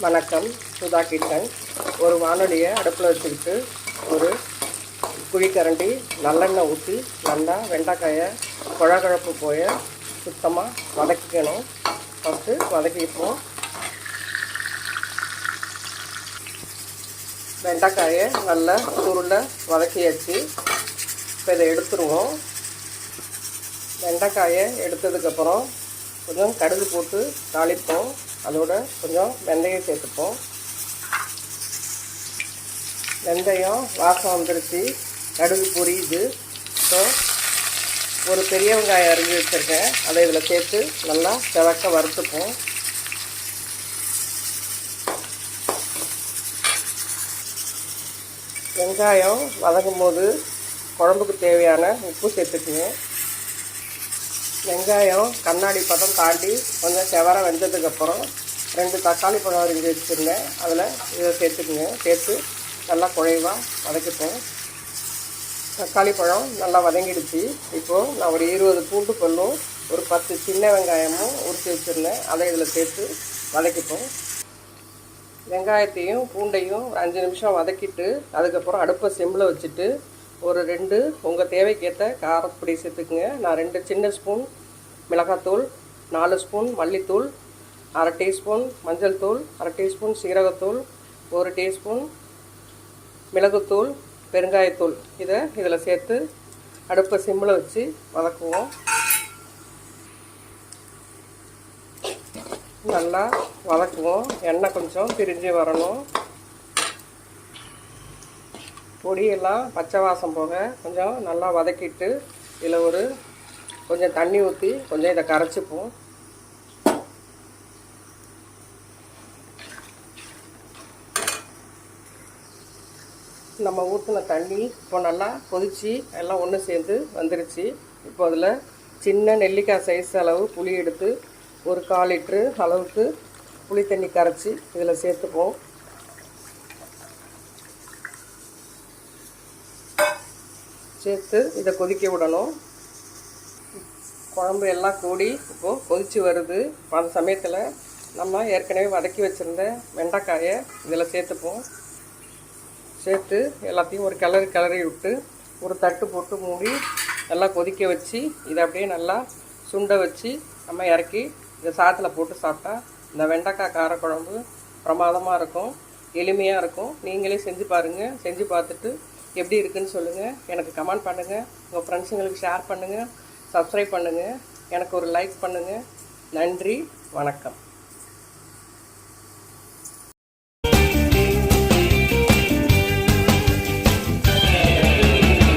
வணக்கம். சுதா கிச்சன் ஒரு வானொலியை அடுப்பில் வச்சுக்கிட்டு ஒரு குழிக்கரண்டி நல்லெண்ணெய் ஊற்றி நல்லா வெண்டைக்காயை குழகுழப்பு போய சுத்தமாக வதக்கிக்கணும். ஃபஸ்ட்டு வதக்கிப்போம். வெண்டைக்காயை நல்லா சுருளை வதக்கியாச்சு. இப்போ இதை எடுத்துருவோம். வெண்டைக்காயை எடுத்ததுக்கப்புறம் கொஞ்சம் கடுகு போட்டு தாளிப்போம். அதோட கொஞ்சம் வெந்தயம் சேர்த்துப்போம். வெந்தயம் வாசம் வந்துருச்சு. கடுகு பொரியுது. ஸோ ஒரு பெரிய வெங்காயம் அரிஞ்சு வச்சுருக்கேன். அதை இதில் சேர்த்து நல்லா செவக்க வறுத்துப்போம். வெங்காயம் வதங்கும் போது குழம்புக்கு தேவையான உப்பு சேர்த்துக்குங்க வெங்காயம் கண்ணாடி பதம் தாண்டி கொஞ்சம் செவர வெந்ததுக்கப்புறம் ரெண்டு தக்காளி பழம் அரிஞ்சு வச்சுருந்தேன். அதில் இதை சேர்த்துக்குங்க. சேர்த்து நல்லா குழைவாக வதக்கிப்போம். தக்காளி பழம் நல்லா வதங்கிடுச்சு. இப்போது நான் ஒரு இருபது பூண்டு பல்லும் ஒரு பத்து சின்ன வெங்காயமும் உரித்து வச்சுருந்தேன். அதை இதில் சேர்த்து வதக்கிப்போம். வெங்காயத்தையும் பூண்டையும் ஒரு அஞ்சு நிமிஷம் வதக்கிட்டு அதுக்கப்புறம் அடுப்பை சிம்மில் வச்சுட்டு ஒரு ரெண்டு உங்கள் தேவைக்கேற்ற காரப்பொடி சேர்த்துக்குங்க. நான் ரெண்டு சின்ன ஸ்பூன் மிளகாத்தூள் நாலு ஸ்பூன் மல்லித்தூள் அரை டீஸ்பூன் மஞ்சள் தூள் அரை டீஸ்பூன் சீரகத்தூள் ஒரு டீஸ்பூன் மிளகுத்தூள் பெருங்காயத்தூள். இதை இதில் சேர்த்து அடுப்பை சிம்மில் வச்சு வதக்குவோம். நல்லா வதக்குவோம். எண்ணெய் கொஞ்சம் பிரிஞ்சு வரணும். பொடியெல்லாம் பச்சை வாசம் போக கொஞ்சம் நல்லா வதக்கிட்டு இதில் ஒரு கொஞ்சம் தண்ணி ஊற்றி கொஞ்சம் இதை கரைச்சிப்போம். நம்ம ஊற்றின தண்ணி இப்போ நல்லா கொதித்து எல்லாம் ஒன்று சேர்ந்து வந்துருச்சு. இப்போ அதில் சின்ன நெல்லிக்காய் சைஸ் அளவு புளி எடுத்து ஒரு கால் லிட்ரு அளவுக்கு புளி தண்ணி கரைச்சி இதில் சேர்த்துப்போம். சேர்த்து இதை கொதிக்க விடணும். குழம்பு எல்லாம் கூடி இப்போது கொதித்து வருது. அந்த சமயத்தில் நம்ம ஏற்கனவே வதக்கி வச்சுருந்த வெண்டைக்காயை இதில் சேர்த்துப்போம். சேர்த்து எல்லாத்தையும் ஒரு கிளறி கிளறி விட்டு ஒரு தட்டு போட்டு மூடி நல்லா கொதிக்க வச்சு இதை அப்படியே நல்லா சுண்டை வச்சு நம்ம இறக்கி இதை சாத்தில் போட்டு சாப்பிட்டா இந்த வெண்டைக்காய் காரக்குழம்பு பிரமாதமாக இருக்கும். எளிமையாக இருக்கும். நீங்களே செஞ்சு பாருங்கள் செஞ்சு பார்த்துட்டு எப்படி இருக்குதுன்னு சொல்லுங்கள் எனக்கு கமெண்ட் பண்ணுங்கள் உங்கள் ஃப்ரெண்ட்ஸுங்களுக்கு ஷேர் பண்ணுங்கள் சப்ஸ்கிரைப் பண்ணுங்கள் எனக்கு ஒரு லைக் பண்ணுங்கள் நன்றி. வணக்கம்.